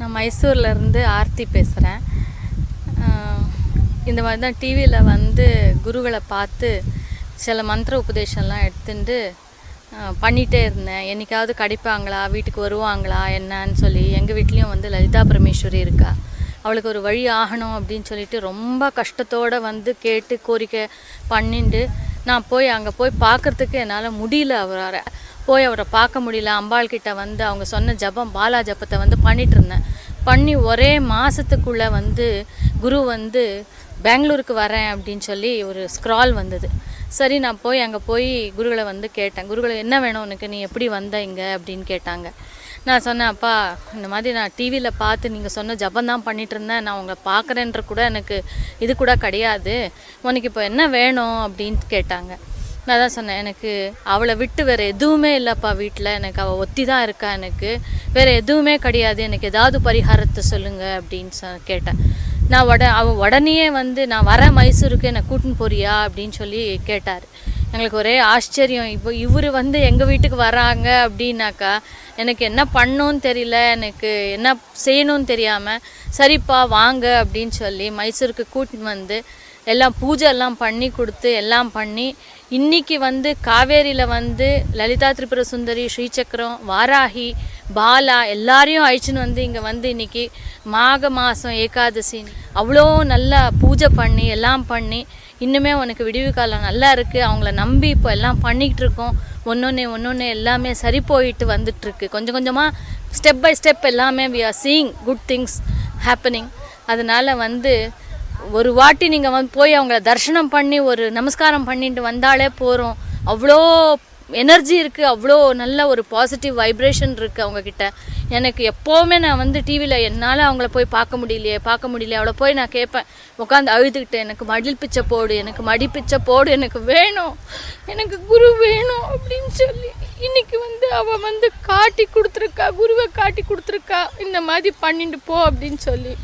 நான் மைசூர்லேருந்து ஆர்த்தி பேசுகிறேன் இந்த மாதிரி தான் டிவியில் வந்து குருகளை பார்த்து சில மந்திர உபதேசம்லாம் எடுத்துட்டு பண்ணிகிட்டே இருந்தேன். என்னைக்காவது கிடைப்பாங்களா? வீட்டுக்கு வருவாங்களா? என்னன்னு சொல்லி எங்கள் வீட்லேயும் வந்து லலிதா பரமேஸ்வரி இருக்கா. அவளுக்கு ஒரு வழி ஆகணும் அப்படின்னு சொல்லிட்டு ரொம்ப கஷ்டத்தோடு வந்து கேட்டு கோரிக்கை பண்ணிட்டு நான் போய் அங்கே போய் பார்க்கறதுக்கு என்னால் முடியல அவரால். போய் அவரை பார்க்க முடியல. அம்பாள் கிட்ட வந்து அவங்க சொன்ன ஜபம் பாலா ஜபத்தை வந்து பண்ணிட்டு இருந்தேன். பண்ணி ஒரே மாதத்துக்குள்ளே வந்து குரு வந்து பெங்களூருக்கு வரேன் அப்படின்னு சொல்லி ஒரு ஸ்க்ரால் வந்தது. சரி நான் போய் அங்கே போய் குருகளை வந்து கேட்டேன். குருகளை என்ன வேணும் உனக்கு? நீ எப்படி வந்த இங்கே? அப்படின்னு கேட்டாங்க. நான் சொன்னேன் அப்பா இந்த மாதிரி நான் டிவியில் பார்த்து நீங்கள் சொன்ன ஜபம் தான் பண்ணிட்டு இருந்தேன். நான் உங்களை பார்க்குறேன்ற கூட எனக்கு இது கூட கிடையாது. உனக்கு இப்போ என்ன வேணும்? அப்படின்னு கேட்டாங்க. நான் தான் சொன்னேன் எனக்கு அவளை விட்டு வேறு எதுவுமே இல்லைப்பா வீட்டில் எனக்கு அவள் ஒத்தி தான் இருக்கா எனக்கு. வேறு எதுவுமே கிடையாது. எனக்கு ஏதாவது பரிகாரத்தை சொல்லுங்கள் அப்படின்னு சொ கேட்டேன். நான் உட அவள் உடனேயே வந்து நான் வரேன் மைசூருக்கு என்னை கூட்டின்னு போறியா? அப்படின்னு சொல்லி கேட்டார். எங்களுக்கு ஒரே ஆச்சரியம். இப்போ இவர் வந்து எங்கள் வீட்டுக்கு வராங்க அப்படின்னாக்கா எனக்கு என்ன பண்ணணும்னு தெரியல. எனக்கு என்ன செய்யணும்னு தெரியாமல் சரிப்பா வாங்க அப்படின்னு சொல்லி மைசூருக்கு கூட்டின்னு வந்து எல்லாம் பூஜை எல்லாம் பண்ணி கொடுத்து எல்லாம் பண்ணி இன்னைக்கு வந்து காவேரியில் வந்து லலிதா திரிபுர சுந்தரி ஸ்ரீசக்கரம் வாராகி பாலா எல்லாரையும் அழிச்சுன்னு வந்து இங்கே வந்து இன்னைக்கு மாக மாதம் ஏகாதசி அவ்வளோ நல்லா பூஜை பண்ணி எல்லாம் பண்ணி இன்னுமே உனக்கு விடிவு காலம் நல்லா இருக்குது அவங்கள நம்பி இப்போ எல்லாம் பண்ணிக்கிட்டு இருக்கோம். ஒன்றொன்று ஒன்றொன்று எல்லாமே சரி போயிட்டு வந்துட்டுருக்கு கொஞ்சம் கொஞ்சமாக ஸ்டெப் பை ஸ்டெப் எல்லாமே we are seeing good things happening அதனால் வந்து ஒரு வாட்டி நீங்கள் வந்து போய் அவங்கள தரிசனம் பண்ணி ஒரு நமஸ்காரம் பண்ணிட்டு வந்தாலே போகிறோம் அவ்வளோ எனர்ஜி இருக்குது அவ்வளோ நல்ல ஒரு பாசிட்டிவ் வைப்ரேஷன் இருக்குது அவங்கக்கிட்ட எனக்கு எப்போவுமே நான் வந்து டிவியில் என்னால் அவங்கள போய் பார்க்க முடியலையே பார்க்க முடியலையே அவளை போய் நான் கேட்பேன். உட்காந்து அழுதுகிட்டு எனக்கு மடில் பிச்சை போடு எனக்கு மடி பிச்சை போடு எனக்கு வேணும் எனக்கு குரு வேணும் அப்படின்னு சொல்லி இன்னைக்கு வந்து அவள் வந்து காட்டி கொடுத்துருக்கா குருவை காட்டி கொடுத்துருக்கா இந்த மாதிரி பண்ணிட்டு போ அப்படின்னு சொல்லி.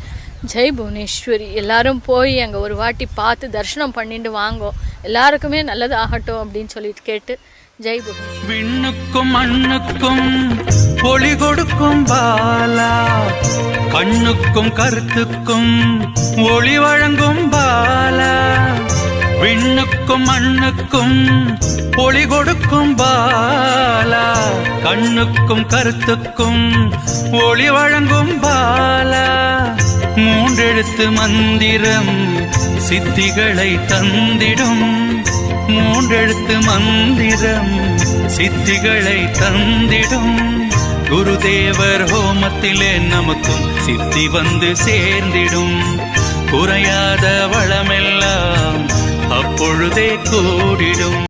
ஜெய் புவனேஸ்வரி. எல்லாரும் போய் அங்கே ஒரு வாட்டி பார்த்து தரிசனம் பண்ணிட்டு வாங்கோ. எல்லாருக்குமே நல்லது ஆகட்டும் அப்படின்னு சொல்லிட்டு கேட்டு ஜெய் புவனேஸ்வரி. விண்ணுக்கும் மண்ணுக்கும் ஒளி கொடுக்கும் பாலா. கண்ணுக்கும் கருத்துக்கும் ஒளி வழங்கும் பாலா. விண்ணுக்கும் மண்ணுக்கும் ஒளி கொடுக்கும் பாலா. கண்ணுக்கும் கருத்துக்கும் ஒளி வழங்கும் பாலா. எழுத்து மந்திரம் சித்திகளை தந்திடும். மூன்றெழுத்து மந்திரம் சித்திகளை தந்திடும். குருதேவர் ஹோமத்திலே நமக்கும் சித்தி வந்து சேர்ந்திடும். குறையாத வளமெல்லாம் அப்பொழுதே கூடிடும்.